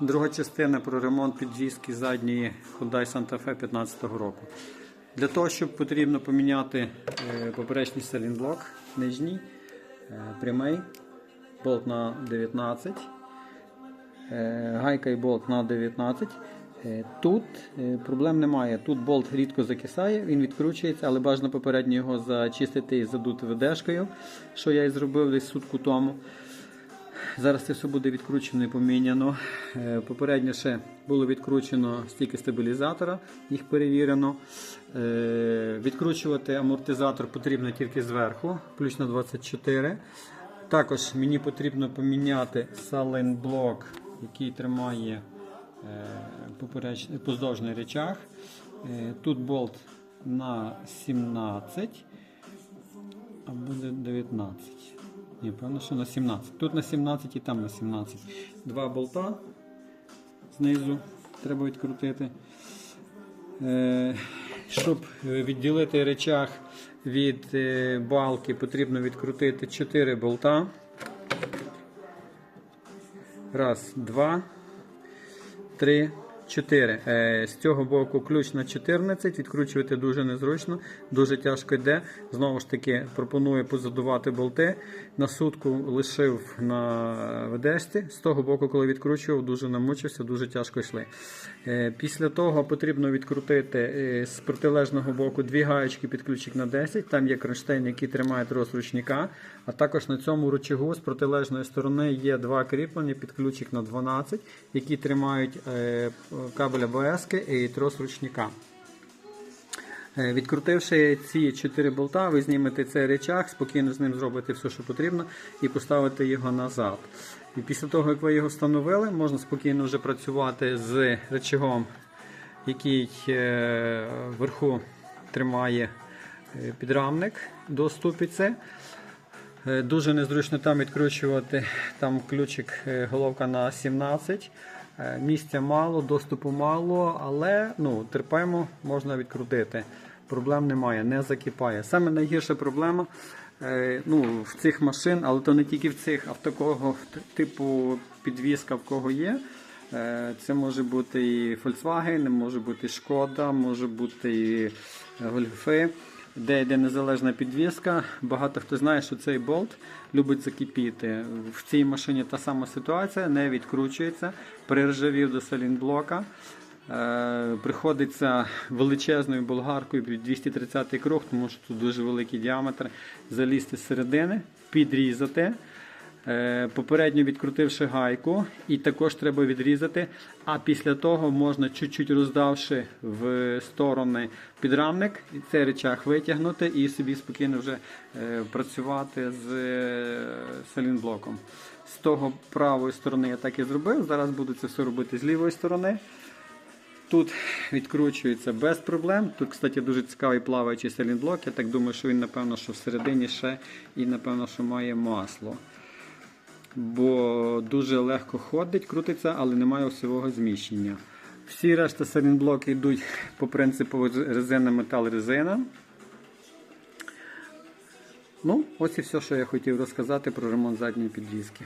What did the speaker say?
Друга частина про ремонт підвіски задньої Hyundai Santa Fe 2015 року. Для того, щоб потрібно поміняти е, поперечний селінблок, нижній, е, прямий, болт на 19, е, гайка і болт на 19. Е, Тут проблем немає. Тут болт рідко закисає, він відкручується, але бажано попередньо його зачистити і задути ведешкою, що я і зробив десь сутку тому. Зараз це все буде відкручено і поміняно. Е, Попередньо ще було відкручено стільки стабілізатора, їх перевірено. Е, Відкручувати амортизатор потрібно тільки зверху, включно 24. Також мені потрібно поміняти саленблок, який тримає е, поздовжний речах. Тут болт на 17 а буде 19. Ні, певно, що на 17. Тут на 17 і там на 17. Два болта знизу треба відкрутити. Е, щоб відділити речах від е, балки, потрібно відкрутити 4 болта. Раз, два, три, чотири. Е, з цього боку ключ на 14, відкручувати дуже незручно, дуже тяжко йде. Знову ж таки, пропоную позадувати болти. На сутку лишив на ведешці. З того боку, коли відкручував, дуже намучився, дуже тяжко йшли. Е, після того потрібно відкрутити е, з протилежного боку дві гаєчки під ключик на 10. Там є кронштейн, який тримає трос ручника. А також на цьому рычагу з протилежної сторони є два кріплення під ключик на 12, які тримають кабель АБС і трос ручника. Е, Відкрутивши ці 4 болта, ви знімете цей речах, спокійно з ним зробите все, що потрібно, і поставите його назад. І після того, як ви його встановили, можна спокійно вже працювати з речагом, який е, вверху тримає е, підрамник до ступиці. Е, Дуже незручно там відкручувати там ключик головка на 17. Е, Місця мало, доступу мало, але ну, терпимо, можна відкрутити. Проблем немає, не закипає. Саме найгірша проблема е, ну, в цих машин, але то не тільки в цих, а в такого типу підвіска, в кого є. Е, Це може бути і Volkswagen, може бути Шкода, може бути і Гольфи, де йде незалежна підвіска. Багато хто знає, що цей болт любить закипіти. В цій машині та сама ситуація, не відкручується, приржавів до салінблока. Е, Приходиться величезною болгаркою під 230 круг, тому що тут дуже великий діаметр, залізти з середини, підрізати. Е, Попередньо відкрутивши гайку, і також треба відрізати. А після того можна чуть-чуть роздавши в сторони підрамник, цей речах витягнути і собі спокійно вже е, працювати з е, салінблоком. З того правої сторони я так і зробив. Зараз буду це все робити з лівої сторони. Тут відкручується без проблем. Тут, кстати, дуже цікавий плаваючий салінблок. Я так думаю, що він, напевно, що всередині ще і, напевно, що має масло. Бо дуже легко ходить, крутиться, але немає осьового зміщення. Всі решта салінблоки йдуть по принципу резина, метал, резина. Ну, ось і все, що я хотів розказати про ремонт задньої підвіски.